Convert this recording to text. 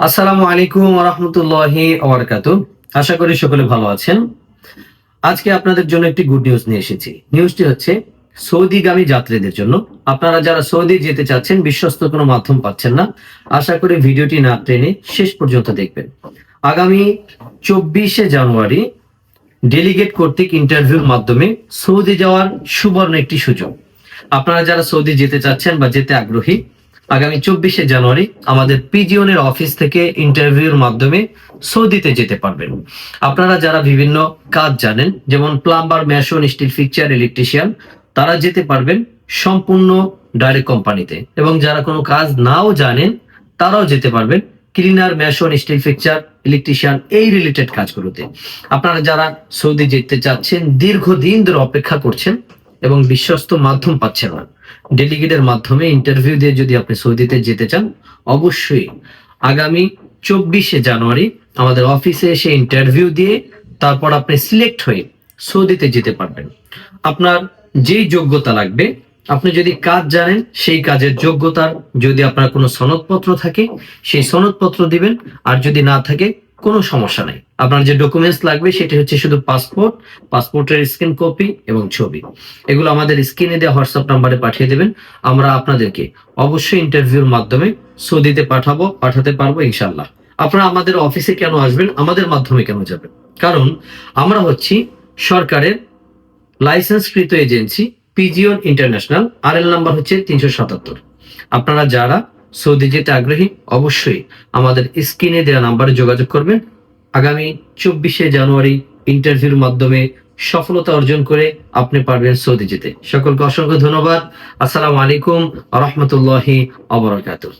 আসসালামু আলাইকুম রহমতুল্লাহি ওবরাকাতু আশা করি সকলে ভালো আছেন। আজকে আপনাদের জন্য একটি গুড নিউজ নিয়ে এসেছি। নিউজটি হচ্ছে, সৌদিগামী যাত্রীদের জন্য। আপনারা যারা সৌদি যেতে চাচ্ছেন, বিশ্বস্ত কোনো মাধ্যম পাচ্ছেন না, আশা করি ভিডিওটি না টেনে শেষ পর্যন্ত দেখবেন। আগামী চব্বিশে জানুয়ারি ডেলিগেট কর্তৃক ইন্টারভিউর মাধ্যমে সৌদি যাওয়ার সুবর্ণ একটি সুযোগ। আপনারা যারা সৌদি যেতে চাচ্ছেন বা যেতে আগ্রহী আগামী চব্বিশে জানুয়ারি আমাদের পিজিওনের অফিস থেকে ইন্টারভিউর মাধ্যমে সৌদিতে যেতে পারবেন। আপনারা যারা বিভিন্ন কাজ জানেন, যেমন plumber mason steel fixture electrician তারা যেতে পারবেন সম্পূর্ণ ডাইরেক্ট কোম্পানিতে এবং যারা কোনো কাজ নাও জানেন, তারাও যেতে পারবেন cleaner mason steel fixture electrician এই রিলেটেড কাজগুলোতে। আপনারা যারা সৌদি যেতে চাচ্ছেন, দীর্ঘদিন ধরে অপেক্ষা করছেন এবং বিশ্বস্ত মাধ্যম পাচ্ছেন না। ডেলিগেটের মাধ্যমে ইন্টারভিউ দিয়ে যদি আপনি সৌদিতে যেতে চান, অবশ্যই আগামী চব্বিশে জানুয়ারি আমাদের অফিসে এসে ইন্টারভিউ দিয়ে তারপর আপনি সিলেক্ট হয়ে সৌদিতে যেতে পারবেন। আপনার যেই যোগ্যতা লাগবে, আপনি যদি কাজ জানেন, সেই কাজের যোগ্যতার যদি আপনার কোনো সনদপত্র থাকে, সেই সনদপত্র দিবেন, আর যদি না থাকে, কোনো সমস্যা নাই। আপনার যে ডকুমেন্টস লাগবে সেটি হচ্ছে শুধু পাসপোর্ট পাসপোর্টের স্ক্রিন কপি এবং ছবি। এগুলো আমাদের স্ক্রিনে দেওয়া হোয়াটসঅ্যাপ নাম্বারে পাঠিয়ে দেবেন। আমরা আপনাদেরকে অবশ্যই ইন্টারভিউর মাধ্যমে সৌদিতে পাঠাবো, পাঠাতে পারব ইনশাল্লাহ আপনারা আমাদের অফিসে কেন আসবেন, আমাদের মাধ্যমে কেন যাবেন? কারণ আমরা হচ্ছি সরকারের লাইসেন্সকৃত agency pigeon international R L number হচ্ছে তিনশো সাতাত্তর। আপনারা যারা সৌদি যেতে আগ্রহী, অবশ্যই আমাদের স্ক্রিনে দেওয়া নাম্বারে যোগাযোগ করবেন। আগামী চব্বিশে জানুয়ারি ইন্টারভিউর মাধ্যমে সফলতা অর্জন করে আপনি পারবেন সৌদি যেতে। সকলকে অসংখ্য ধন্যবাদ। আসসালামু আলাইকুম রহমতুল্লাহি অবরাকাতুহ